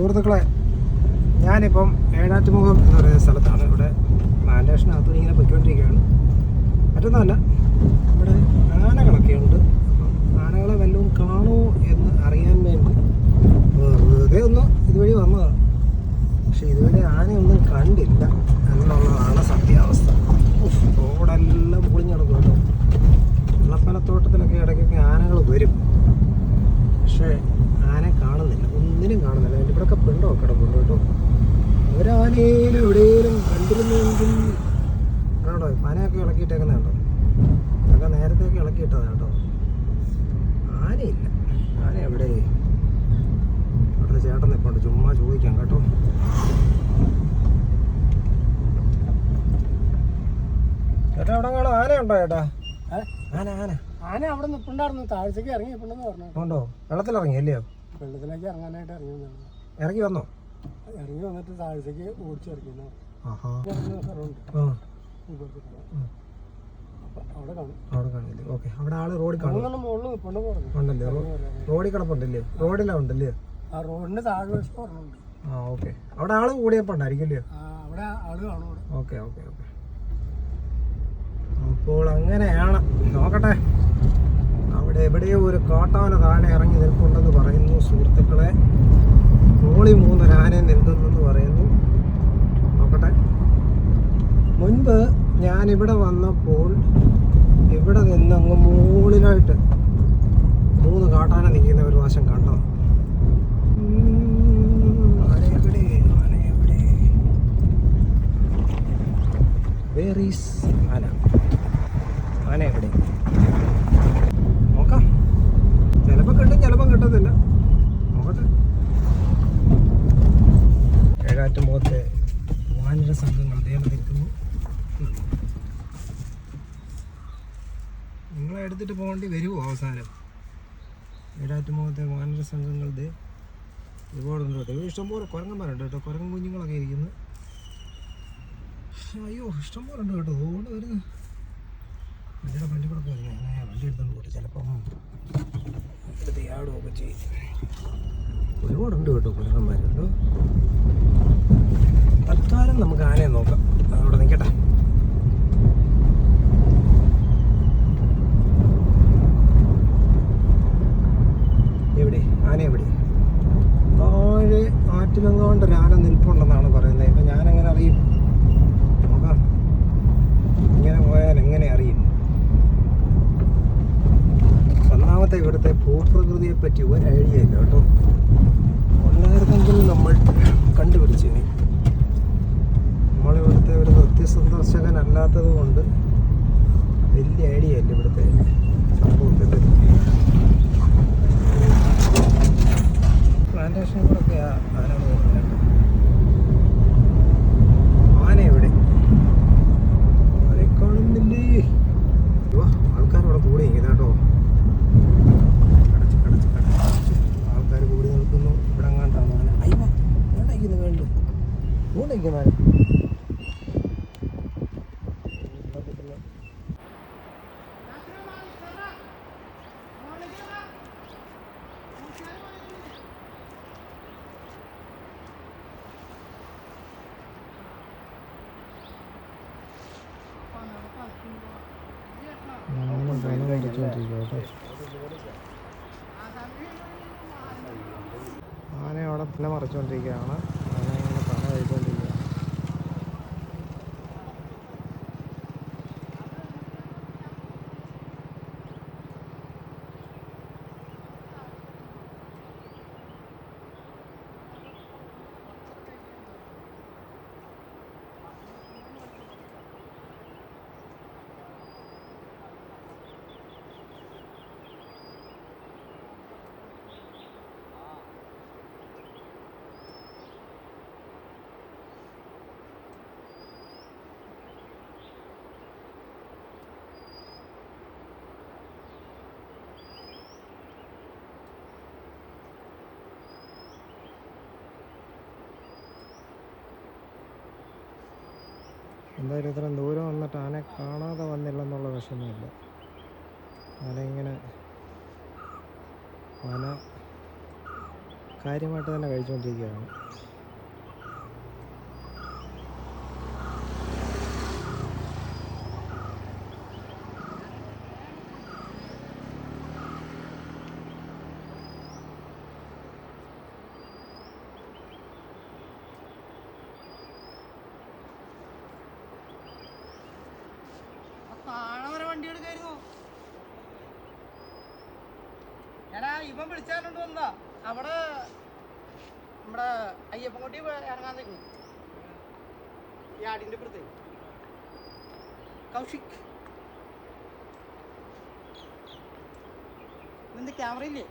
സുഹൃത്തുക്കളെ ഞാനിപ്പം ഏഴാറ്റുമുഖം എന്ന് പറയുന്ന സ്ഥലത്താണ്. ഇവിടെ പ്ലാന്റേഷനകത്ത് ഇങ്ങനെ പൊയ്ക്കൊണ്ടിരിക്കുകയാണ്. മറ്റൊന്നുമല്ല ഇവിടെ ആനകളൊക്കെ ഉണ്ട്. അപ്പം ആനകളെ വല്ലതും കാണുമോ എന്ന് അറിയാൻ വേണ്ടി വെറുതെ ഒന്ന് ഇതുവഴി വന്നതാണ്. പക്ഷെ ഇതുവരെ ആനയൊന്നും കണ്ടില്ല എന്നുള്ളതാണ് സത്യാവസ്ഥ. റോഡെല്ലാം പൊളിഞ്ഞടക്കും കേട്ടോ വെള്ളപ്പനത്തോട്ടത്തിലൊക്കെ ഇടയ്ക്കൊക്കെ ആനകൾ വരും. പക്ഷേ ഒന്നിനും കാണുന്നില്ല. എന്റെ ഇവിടെയൊക്കെ പെണ്ണോ കിടപ്പുണ്ട് കേട്ടോ. ഒരാനയിലും എവിടെയെങ്കിലും കണ്ടിരുന്നെങ്കിൽ കേട്ടോ ആനയൊക്കെ ഇളക്കിയിട്ടേക്കുന്ന കേട്ടോ. അതൊക്കെ നേരത്തെയൊക്കെ ഇളക്കിയിട്ടതാണ് കേട്ടോ. ആനയില്ല ആന എവിടെ അവിടെ ചേട്ടൻ നിൽപ്പുണ്ട് ചുമ്മാ ചോദിക്കാം കേട്ടോ. ചേട്ടാ അവിടെ കാണാം ആനയുണ്ടോ ചേട്ടാ? ആന ആന. ആന അവിടെ നിൽപ്പുണ്ടായിരുന്നു താഴ്ചക്ക് ഇറങ്ങി നിൽപ്പുണ്ടെന്ന് പറഞ്ഞു. ഉണ്ടോ? വെള്ളത്തിലിറങ്ങി അല്ലയോ വെള്ളത്തിലേക്ക് ഇറങ്ങാനായിട്ട് ഇറങ്ങി വന്നതാണ്. ഇറങ്ങി വന്നോ? ഇറങ്ങി വന്നിട്ട്. ഉം. അപ്പൊ അവിടെ ആൾ റോഡിൽ ഉണ്ടല്ലേ റോഡിൽ കിടപ്പുണ്ടല്ലേ? റോഡിലാ ഉണ്ടല്ലേ? ആ റോഡിന്റെ താഴെ ആ ഓക്കെ. അവിടെ ആൾ കൂടിയപ്പോ ഉണ്ടായിരിക്കുമല്ലേ ആ അവിടെ ആൾ കാണും ഓക്കെ ഓക്കെ ഓക്കെ. അപ്പോൾ അങ്ങനെയാണ്. നോക്കട്ടെ. അവിടെ എവിടെയോ ഒരു കാട്ടാന താഴെ ഇറങ്ങി നിൽപ്പുണ്ടെന്ന് പറയുന്നു. സുഹൃത്തുക്കളെ മോളി മൂന്നൊരു ആന നിൽക്കുന്നെന്ന് പറയുന്നു. നോക്കട്ടെ. മുൻപ് ഞാനിവിടെ ഇവിടെ വന്നപ്പോൾ ഇവിടെ നിന്ന് അങ്ങ് മുകളിലായിട്ട് മൂന്ന് കാട്ടാന നിൽക്കുന്ന ഒരു വശം കണ്ടതാണ് ആന ആന? എവിടെ ചിലപ്പോൾ കിട്ടും ചിലപ്പം കിട്ടത്തില്ല. നോക്കട്ടെ. ഏഴാറ്റുമുഖത്തെ വാനര സംഘങ്ങൾ ദേവ നിൽക്കുന്നു നിങ്ങളെ എടുത്തിട്ട് പോകേണ്ടി വരുമോ അവസാനം? ഏഴാറ്റുമുഖത്തെ വാനര സംഘങ്ങൾ ദേ ഒരുപാടുണ്ട് കേട്ടോ. ഇഷ്ടംപോലെ കുരങ്ങന്മാരുണ്ട് കേട്ടോ. കുരങ്ങൻ കുഞ്ഞുങ്ങളൊക്കെ ഇരിക്കുന്നു. അയ്യോ ഇഷ്ടംപോലെ ഉണ്ട് കേട്ടോ. അതുകൊണ്ട് വരുന്നത് എന്റെ വണ്ടി പോയിരുന്നു ഞാൻ എടുത്തോണ്ട് ചിലപ്പം എടുത്ത് യാടുമൊക്കെ ചെയ്യും. ഒരുപാടുണ്ട് കേട്ടോ കേട്ടോ തൽക്കാലം നമുക്ക് ആനയെ നോക്കാം. അവിടെ നിൽക്കട്ടെ. എവിടെ? ആന എവിടെ? താഴെ ആറ്റിലെങ്ങാണ്ട് ഒരു ആന നിൽപ്പുണ്ടെന്നാണ് പറയുന്നത്. ഇപ്പം ഞാനെങ്ങനെ അറിയും നോക്കാം ഇങ്ങനെ പോയാൽ എങ്ങനെ അറിയും ഒന്നാമത്തെ ഇവിടുത്തെ ഭൂപ്രകൃതിയെ പറ്റി ഒരു ഐഡിയ ഇല്ല കേട്ടോ. ഉണ്ടായിരുന്നെങ്കിൽ നമ്മൾ കണ്ടുപിടിച്ചു നമ്മളിവിടുത്തെ ഒരു നൃത്യസന്ദർശകനല്ലാത്തത് കൊണ്ട് വലിയ ഐഡിയ ഇല്ല ഇവിടുത്തെ സംഭവത്തെ പറ്റി പ്ലാന്റേഷൻ കൂടെ ആന പോകുന്നുണ്ട് ആന എവിടെ ആരെ കാണുന്നില്ലേ ആൾക്കാരവിടെ കൂടെ ഇങ്ങനെ കേട്ടോ കടച്ച് കടച്ച് കടച്ച് ആൾക്കാർ കൂടി നിൽക്കുന്നു ഇവിടെ എങ്ങാണ്ടാണ് ആന അയ്യോ വേണ്ട ഇരിക്കുന്നു വേണ്ട ഇവിടെ ഇരിക്കുന്നു ആന അവിടെ പിന്നെ മറിച്ചുകൊണ്ടിരിക്കുകയാണ്. ആന ഇങ്ങനെ പണ കഴിച്ചുകൊണ്ടിരിക്കുകയാണ് എന്തായാലും ഇത്രയും ദൂരം വന്നിട്ട് ആനെ കാണാതെ വന്നില്ല വന്നില്ലെന്നുള്ള വിഷമമില്ല. ആന ഇങ്ങനെ ആന കാര്യമായിട്ട് തന്നെ കഴിച്ചുകൊണ്ടിരിക്കുകയാണ്. താഴെ വരെ വണ്ടി എടുക്കായിരുന്നു എടാ ഇവൻ വിളിച്ചാലുണ്ട് വന്നാ അവിടെ നമ്മുടെ അയ്യപ്പൻകുട്ടി ഇറങ്ങാൻ നിൽക്കുന്നു ഈ ആടിന്റെ ഇപ്പുറത്ത്. കൗശിക്. ക്യാമറ ഇല്ലേ?